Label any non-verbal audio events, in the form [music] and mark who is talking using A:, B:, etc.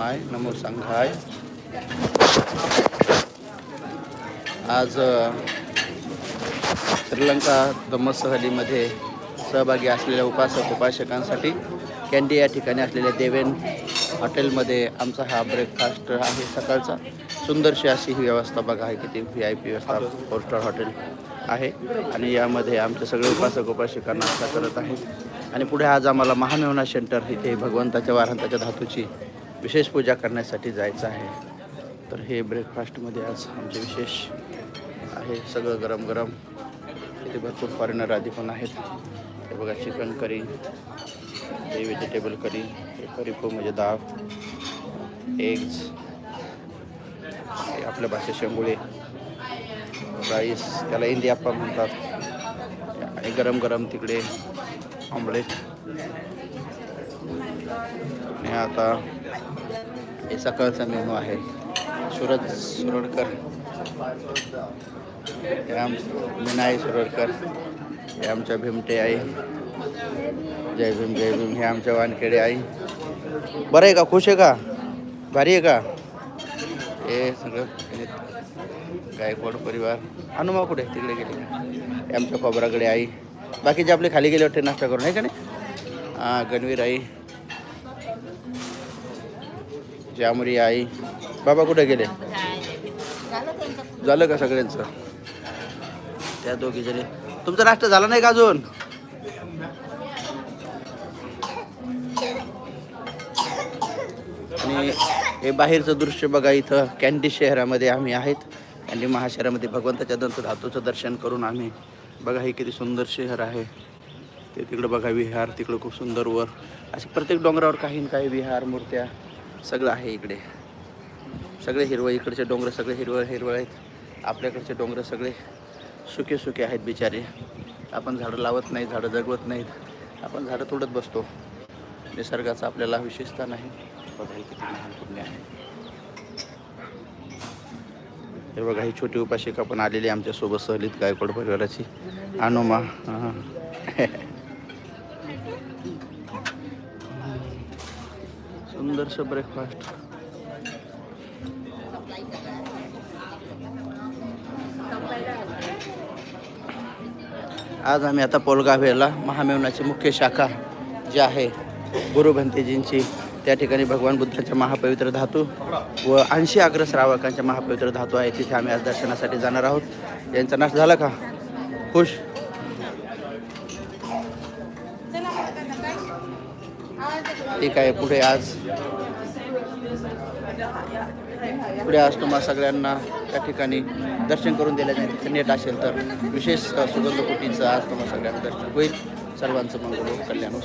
A: हाय नमो संघाय आज श्रीलंका धम्मसहलीमध्ये सहभागी असलेल्या उपासक उपासकांसाठी कॅन्डी या ठिकाणी असलेल्या देवेन हॉटेलमध्ये आमचा हा ब्रेकफास्ट आहे सकाळचा. सुंदरशी अशी ही व्यवस्था बघा आहे किती व्ही आय पी व्यवस्था फोर स्टार हॉटेल आहे. आणि यामध्ये आमचे सगळे उपासक उपासकांना नाश्ता करत आहेत आणि पुढे आज आम्हाला महामेवना सेंटर इथे भगवंताच्या वारांताच्या धातूची विशेष पूजा करण्यासाठी जायचं आहे. तर हे ब्रेकफास्टमध्ये आज आमचे विशेष आहे. सगळं गरम गरम इथे भरपूर फॉरेनर आधी पण आहेत. हे बघा चिकन करी हे व्हेजिटेबल करी हे करी खूप म्हणजे दाब एग्ज हे आपल्या भाषेत शेंगुळे राईस त्याला इंडियाप्पा म्हणतात. आणि गरम गरम तिकडे ऑमलेट आणि आता हे सकाळचा मेनू आहे. सुरज सुरडकर. हे आम विनाय सुरडकर. हे आमच्या भीमटे आई. जय भीम जय भीम. हे आमच्या वानखेडे आई. बरं आहे का? खुश आहे का? भारी आहे का? हे सगळं गायकवाड परिवार. हनुमा कुठे? तिकडे गेले हे आमच्या खोबराकडे आई. बाकीचे आपले खाली गेले वाटते नाश्ता करून आहे का नाही? हां गणवीर आई. जामुरी आई. बाबा कुठे गेले? झालं का सगळ्यांचं? त्या दोघी जरी तुमचा नाश्ता झाला नाही का अजून? आणि हे बाहेरचं दृश्य बघा इथं. कॅन्डी शहरामध्ये आम्ही आहेत. कॅन्डी महाशहरामध्ये भगवंताच्या दंत धातूचं दर्शन करून आम्ही. बघा हे किती सुंदर शहर आहे. ते तिकडं बघा विहार तिकडं खूप सुंदर वर. असे प्रत्येक डोंगरावर काही ना काही विहार मूर्त्या सगळं आहे इकडे. सगळे हिरवळ इकडचे डोंगर सगळे हिरवळ हिरवळ आहेत. आपल्याकडचे डोंगर सगळे सुके सुके आहेत बिचारे. आपण झाडं लावत नाही झाडं जगवत नाहीत. आपण झाडं तोडत बसतो. निसर्गाचा आपल्याला विशेषता नाही. बघा किती लहान पुण्य आहे. हे बघा ही छोटी उपाशिका पण आलेली आहे सहलीत गायकवाड परिवाराची. अनुमा. [laughs] सुंदरसं ब्रेकफास्ट आज आम्ही आता पोलगावेला महामेवनाची मुख्य शाखा जी आहे गुरुभंतेजींची त्या ठिकाणी भगवान बुद्धांच्या महापवित्र धातू व ऐंशी अग्र श्रावकांच्या महापवित्र धातू आहे तिथे आम्ही आज दर्शनासाठी जाणार आहोत. यांचा नाश झाला का? खुश? ठीक आहे पुढे आज. पुढे आज तुम्हा सगळ्यांना त्या ठिकाणी दर्शन करून दिल्याने नेट असेल तर. विशेष सुगंध कुटीचं आज तुम्हाला सगळ्यांना दर्शन होईल. सर्वांचं मंगल कल्याण